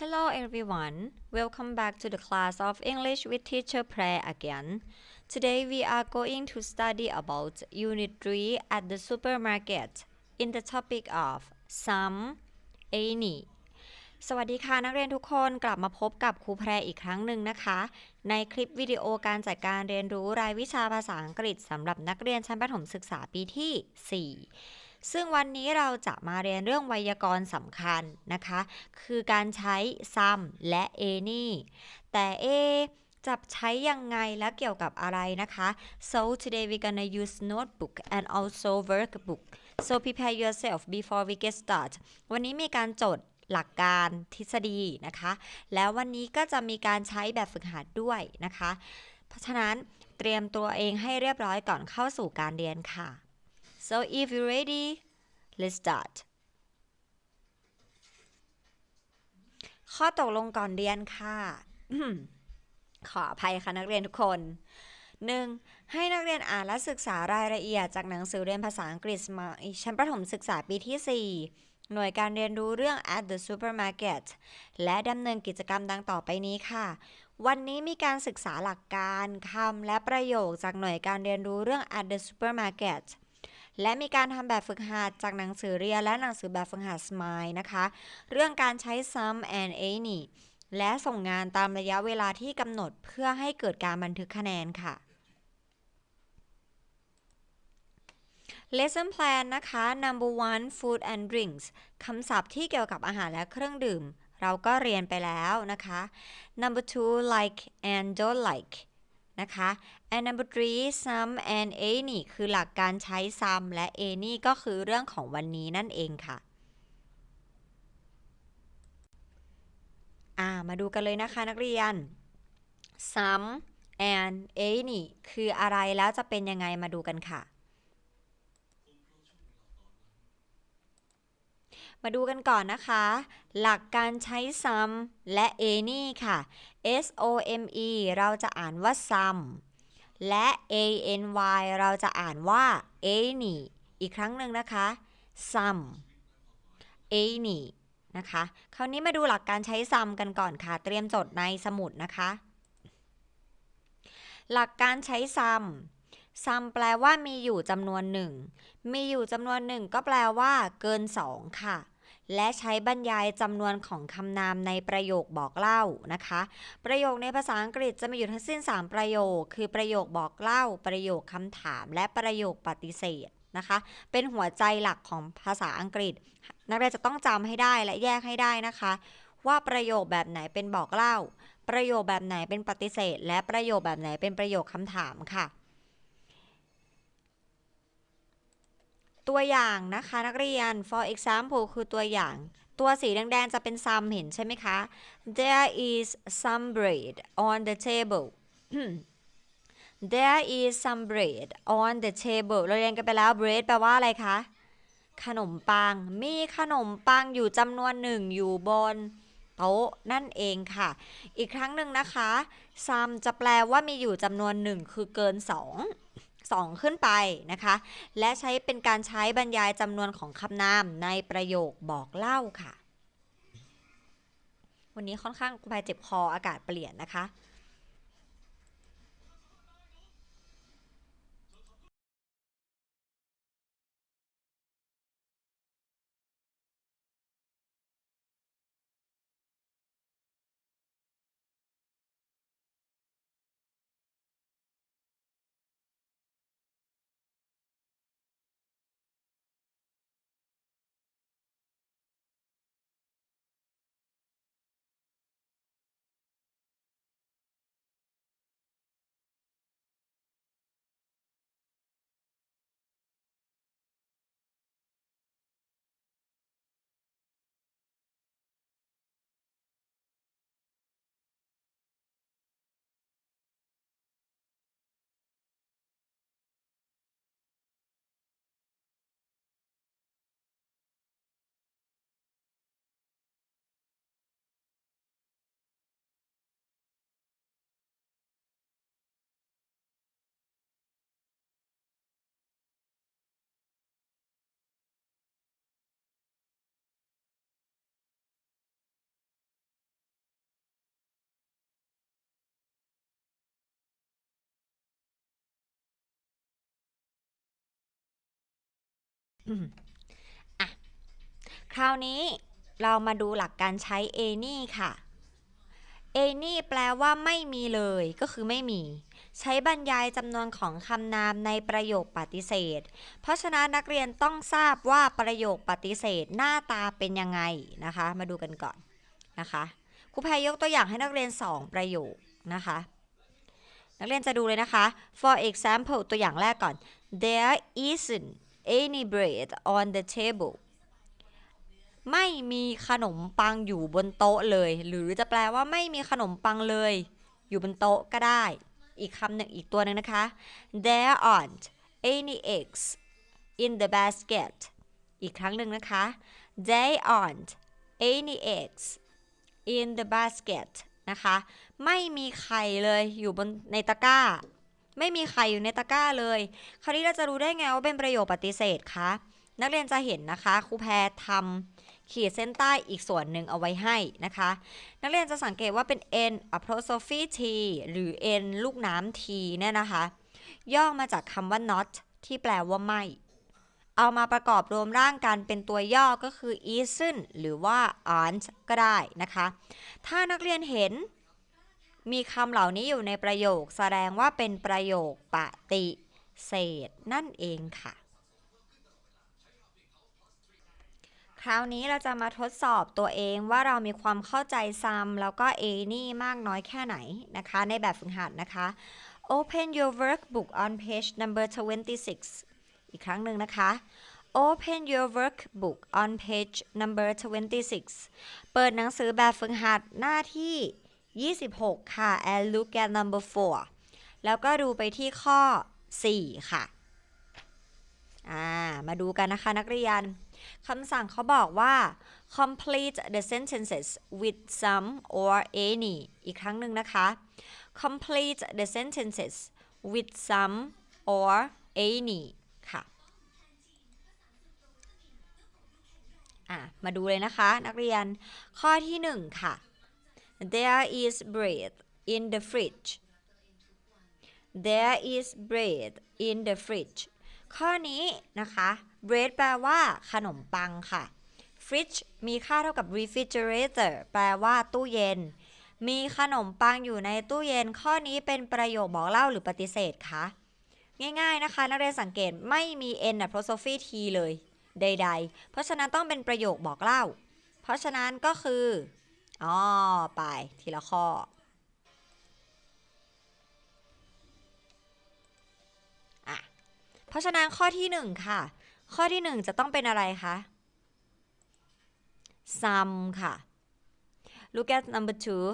Hello everyone. Welcome back to the class of English with teacher Prayer again. Today we are going to study about unit 3 at the supermarket in the topic of some any สวัสดีค่ะนักเรียนทุกคนกลับมาพบกับครูแพรอีกครั้งหนึ่งนะคะ ในคลิปวิดีโอการจัดการเรียนรู้รายวิชาภาษาอังกฤษสำหรับนักเรียนชั้นประถมศึกษาปีที่ 4 ซึ่งวันนี้เราจะมาเรียนเรื่องไวยากรณ์สำคัญนะคะ คือการใช้ some และ any แต่ a จะใช้ยังไงและเกี่ยวกับอะไรนะคะ so today we're gonna use notebook and also workbook so prepare yourself before we get start วันนี้มีการจดหลักการทฤษฎีนะคะ แล้ววันนี้ก็จะมีการใช้แบบฝึกหัดด้วยนะคะ เพราะฉะนั้นเตรียมตัวเองให้เรียบร้อยก่อนเข้าสู่การเรียนค่ะ so if you're ready let's start ข้อตกลงก่อนเรียนค่ะ ขออภัยค่ะนักเรียนทุกคน 1. ให้นักเรียนอ่านและศึกษารายละเอียดจากหนังสือเรียนภาษาอังกฤษมาชั้นประถมศึกษาปีที่ 4 หน่วยการเรียนรู้เรื่อง at the supermarket และดำเนินกิจกรรมดังต่อไปนี้ค่ะ วันนี้มีการศึกษาหลักการคำและประโยคจากหน่วยการเรียนรู้เรื่อง at the supermarket และมีการทำแบบฝึกหัดจากหนังสือเรียนและหนังสือแบบฝึกหัด Smile นะคะ เรื่องการใช้ some and any และส่งงานตามระยะเวลาที่กำหนดเพื่อให้เกิดการบันทึกคะแนนค่ะ Lesson plan นะคะ number one food and drinks คำศัพท์ที่เกี่ยวกับอาหารและเครื่องดื่ม เราก็เรียนไปแล้วนะคะ number two like and don't like นะคะ and number three some and any คือหลักการใช้ some และ any ก็คือเรื่องของวันนี้นั่นเองค่ะ่ามาดูกันเลยนะคะนักเรียน some and any คืออะไรแล้วจะเป็นยังไงมาดูกันค่ะ มาดูกันก่อนนะคะ หลักการใช้ some และ any ค่ะ s o m e เราจะอ่านว่า some และ a n y เราจะอ่านว่า any อีกครั้งหนึ่งนะคะ some any นะคะ คราวนี้มาดูหลักการใช้ some กันก่อนค่ะ เตรียมจดในสมุดนะคะ หลักการใช้ some some แปลว่ามีอยู่จำนวนหนึ่ง มีอยู่จำนวนหนึ่งก็แปลว่า เกิน2ค่ะ และใช้บรรยายจำนวนของคำนามในประโยคบอกเล่านะคะ ประโยคในภาษาอังกฤษจะมีอยู่ทั้งสิ้น 3 ประโยค คือประโยคบอกเล่า ประโยคคำถาม และประโยคปฏิเสธนะคะ เป็นหัวใจหลักของภาษาอังกฤษ นักเรียนจะต้องจำให้ได้และแยกให้ได้นะคะ ว่าประโยคแบบไหนเป็นบอกเล่า ประโยคแบบไหนเป็นปฏิเสธ และประโยคแบบไหนเป็นประโยคคำถามค่ะ ตัวอย่างนะคะนักเรียน for example คือตัวอย่าง ตัวสีแดงๆจะเป็น some เห็นใช่ไหมคะ there is some bread on the table there is some bread on the table เราเรียนกันไปแล้ว bread แปลว่าอะไรคะ ขนมปัง มีขนมปังอยู่จำนวนหนึ่งอยู่บนโต๊ะนั่นเองค่ะ อีกครั้งหนึ่งนะคะ some จะแปลว่ามีอยู่จำนวนหนึ่งคือเกิน2 2 ขึ้นไปนะคะ และใช้เป็นการใช้บรรยายจำนวนของคำนามในประโยคบอกเล่าค่ะ วันนี้ค่อนข้างไปเจ็บคออากาศเปลี่ยนนะคะ อะ คราวนี้เรามาดูหลักการใช้ any ค่ะ any แปลว่าไม่มีเลย ก็คือไม่มี ใช้บรรยายจำนวนของคำนามในประโยคปฏิเสธ เพราะฉะนั้นนักเรียนต้องทราบว่าประโยคปฏิเสธหน้าตาเป็นยังไงนะคะ มาดูกันก่อนนะคะครูแพรยกตัวอย่างให้นักเรียน 2 ประโยคนะคะ นักเรียนจะดูเลยนะคะ for example ตัวอย่างแรกก่อน there isn't any bread on the table ไม่มีขนมปังอยู่บนโต๊ะเลย หรือจะแปลว่าไม่มีขนมปังเลย อยู่บนโต๊ะก็ได้ อีกคำหนึ่งอีกตัวหนึ่งนะคะ there aren't any eggs in the basket อีกครั้งหนึ่งนะคะ there aren't any eggs in the basket นะคะ ไม่มีไข่เลยอยู่บนในตะกร้า ไม่มีไข่อยู่ในตะกร้าเลย คราวนี้เราจะรู้ได้ไงว่าเป็นประโยคปฏิเสธคะนักเรียนจะเห็นนะคะครูแพรทำขีดเส้นใต้อีกส่วนหนึ่งเอาไว้ให้นะคะ นักเรียนจะสังเกตว่าเป็น n apostrophe t หรือ n ลูกน้ำ t เนี่ยนะคะ ย่อมาจากคำว่า not ที่แปลว่าไม่ เอามาประกอบรวมร่างกันเป็นตัวย่อก็คือ isn't หรือว่า aren't ก็ได้นะคะ ถ้านักเรียนเห็น มีคำเหล่านี้อยู่ในประโยค แสดงว่าเป็นประโยคปฏิเสธนั่นเองค่ะ คราวนี้เราจะมาทดสอบตัวเองว่าเรามีความเข้าใจซ้ำแล้วก็เอนี่มากน้อยแค่ไหนนะคะ ในแบบฝึกหัดนะคะ Open your workbook on page number 26 อีกครั้งหนึ่งนะคะ Open your workbook on page number 26 เปิดหนังสือแบบฝึกหัดหน้าที่ 26 ค่ะ and look at number 4 แล้วก็ดูไปที่ข้อ 4 ค่ะ อ่า มาดูกันนะคะนักเรียนคำสั่งเขาบอกว่า complete the sentences with some or any อีกครั้งหนึ่งนะคะ complete the sentences with some or any ค่ะ อะ มาดูเลยนะคะ นักเรียนข้อที่ 1 ค่ะ there is bread in the fridge there is bread in the fridge ข้อนี้นะคะ bread แปลว่าขนมปังค่ะ fridge มีค่าเท่ากับ refrigerator แปลว่าตู้เย็น มีขนมปังอยู่ในตู้เย็น ข้อนี้เป็นประโยคบอกเล่าหรือปฏิเสธคะง่ายๆนะคะ นักเรียนสังเกตไม่มี n apostrophe t เลย ใด ๆ เพราะฉะนั้นต้องเป็นประโยคบอกเล่า เพราะฉะนั้นก็คือ อ๋อ ไปทีละข้อ อะ เพราะฉะนั้นข้อที่1ค่ะ ข้อที่1จะต้องเป็นอะไรคะ some ค่ะ look at number two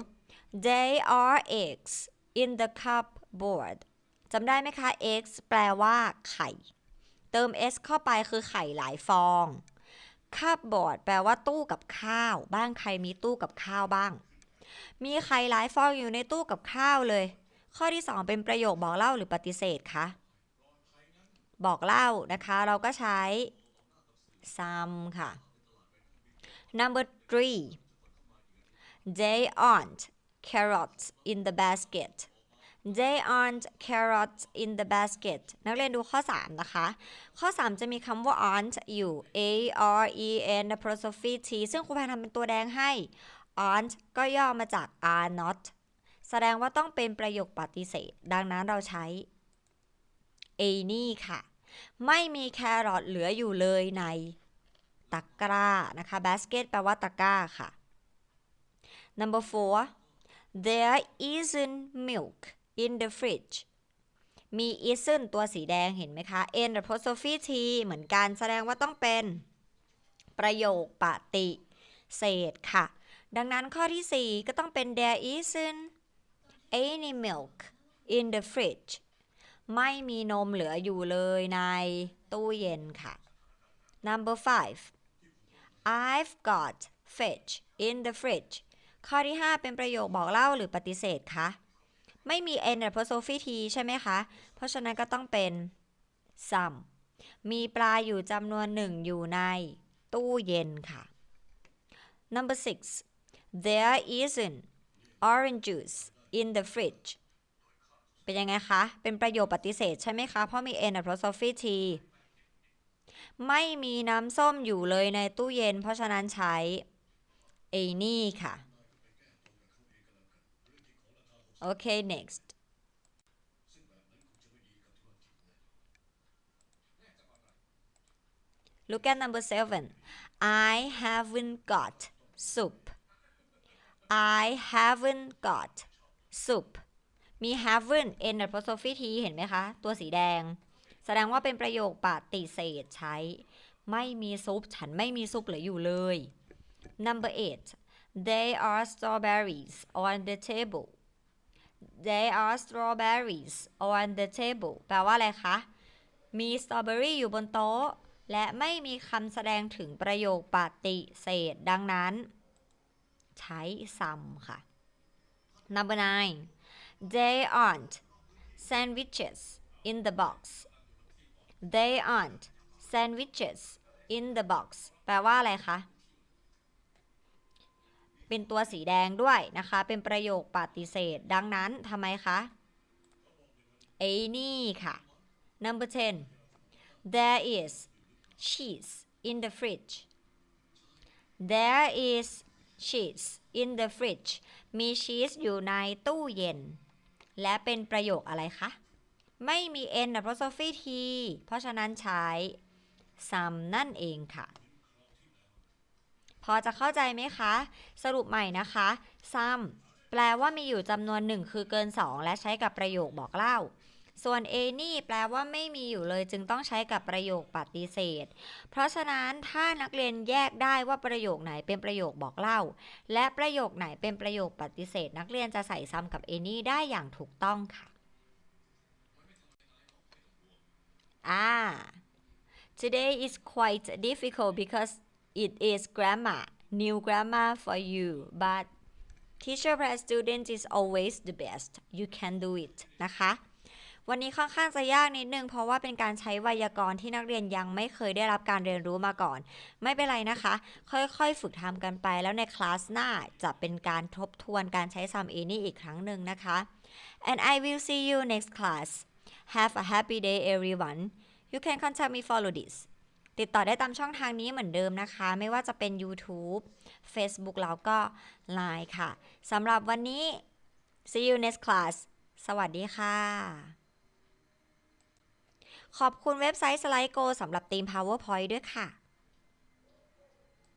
they are eggs in the cupboard จำได้ไหมคะ eggs แปลว่าไข่ เติม s เข้าไปคือไข่หลายฟอง cupboard แปลว่าตู้กับข้าว บ้านใครมีตู้กับข้าวบ้าง มีไข่หลายฟองอยู่ในตู้กับข้าวเลย ข้อที่ 2 เป็นประโยคบอกเล่าหรือปฏิเสธคะบอกเล่านะคะ เราก็ใช้ some ค่ะ number three they aren't carrots in the basket they aren't carrots in the basket นักเรียนดูข้อ 3 นะคะ ข้อ 3 จะมีคำว่า aren't อยู่ a r e n apostrophe t ซึ่งครูแพนทำเป็นตัวแดงให้ aren't ก็ย่อมาจาก are not แสดงว่าต้องเป็นประโยคปฏิเสธ ดังนั้นเราใช้ a นี่ค่ะ ไม่มีแครอทเหลืออยู่เลยในตะกร้านะคะ basket แปลว่าตะกร้าค่ะ number four there isn't milk in the fridge มี isn't ตัวสีแดงเห็นไหมคะ n apostrophe t เหมือนกันแสดงว่าต้องเป็น ประโยคปฏิเสธค่ะ ดังนั้นข้อที่ 4 ก็ต้องเป็น there isn't any milk in the fridge ไม่มีนมเหลืออยู่เลยในตู้เย็นค่ะ number five I've got fish in the fridge ข้อที่ 5 เป็นประโยคบอกเล่าหรือปฏิเสธคะ ไม่มี n apostrophe t ใช่ไหมคะ เพราะฉะนั้นก็ต้องเป็น some มีปลาอยู่จำนวนหนึ่งอยู่ในตู้เย็นค่ะ number six there isn't orange juice in the fridge เป็นยังไงคะ เป็นประโยคปฏิเสธใช่ไหมคะ เพราะมี n apostrophe t ไม่มีน้ำส้มอยู่เลยในตู้เย็น เพราะฉะนั้นใช้ไอ้นี่ค่ะ โอเค next Look at number seven. I haven't got soup. I haven't got soup. มี haven't n apostrophe t เห็นไหมคะ ตัวสีแดง แสดงว่าเป็นประโยคปฏิเสธใช้ ไม่มีซุป ฉันไม่มีซุปเหลืออยู่เลย Number eight. There are strawberries on the table. There are strawberries on the table แปลว่าอะไรคะ มีสตรอเบอรี่อยู่บนโต๊ะ และไม่มีคำแสดงถึงประโยคปฏิเสธ ดังนั้น ใช้ some ค่ะ Number nine they aren't sandwiches in the box they aren't sandwiches in the box แปลว่าอะไรคะ เป็นตัวสีแดงด้วยนะคะ เป็นประโยคปฏิเสธ ดังนั้นทำไมคะไอ้นี่ค่ะ Number 10 there is cheese in the fridge there is cheese in the fridge มีชีสอยู่ในตู้เย็น และเป็นประโยคอะไรคะ ไม่มี n apostrophe t เพราะฉะนั้นใช้ some นั่นเองค่ะ พอจะเข้าใจไหมคะ สรุปใหม่นะคะ some แปลว่ามีอยู่จำนวนหนึ่งคือเกิน 2 และใช้กับประโยคบอกเล่า ส่วน a นี่แปลว่าไม่มีอยู่เลยจึงต้องใช้กับประโยคปฏิเสธ เพราะฉะนั้นถ้านักเรียนแยกได้ว่าประโยคไหนเป็นประโยคบอกเล่า และประโยคไหนเป็นประโยคปฏิเสธ นักเรียนจะใส่ซ้ำกับ a นี่ได้อย่างถูกต้องค่ะอ่า today is quite difficult because it is grammar new grammar for you but teacher plus student is always the best you can do it นะคะวันนี้ค่อนข้างจะยากนิดนึงเพราะว่าเป็นการใช้ไวยากรณ์ที่นักเรียนยังไม่เคยได้รับการเรียนรู้มาก่อน ไม่เป็นไรนะคะ ค่อยๆ ฝึกทำกันไปแล้วในคลาสหน้าจะเป็นการทบทวนการใช้ sum a นี่อีกครั้งหนึ่งนะคะ and I will see you next class have a happy day everyone you can contact me follow this ติดต่อได้ตามช่องทางนี้เหมือนเดิมนะคะ ไม่ว่าจะเป็น YouTube Facebook แล้วก็ Line ค่ะสำหรับวันนี้ see you next class สวัสดีค่ะ ขอบคุณเว็บไซต์ Slide Go สำหรับทีม PowerPoint ด้วยค่ะ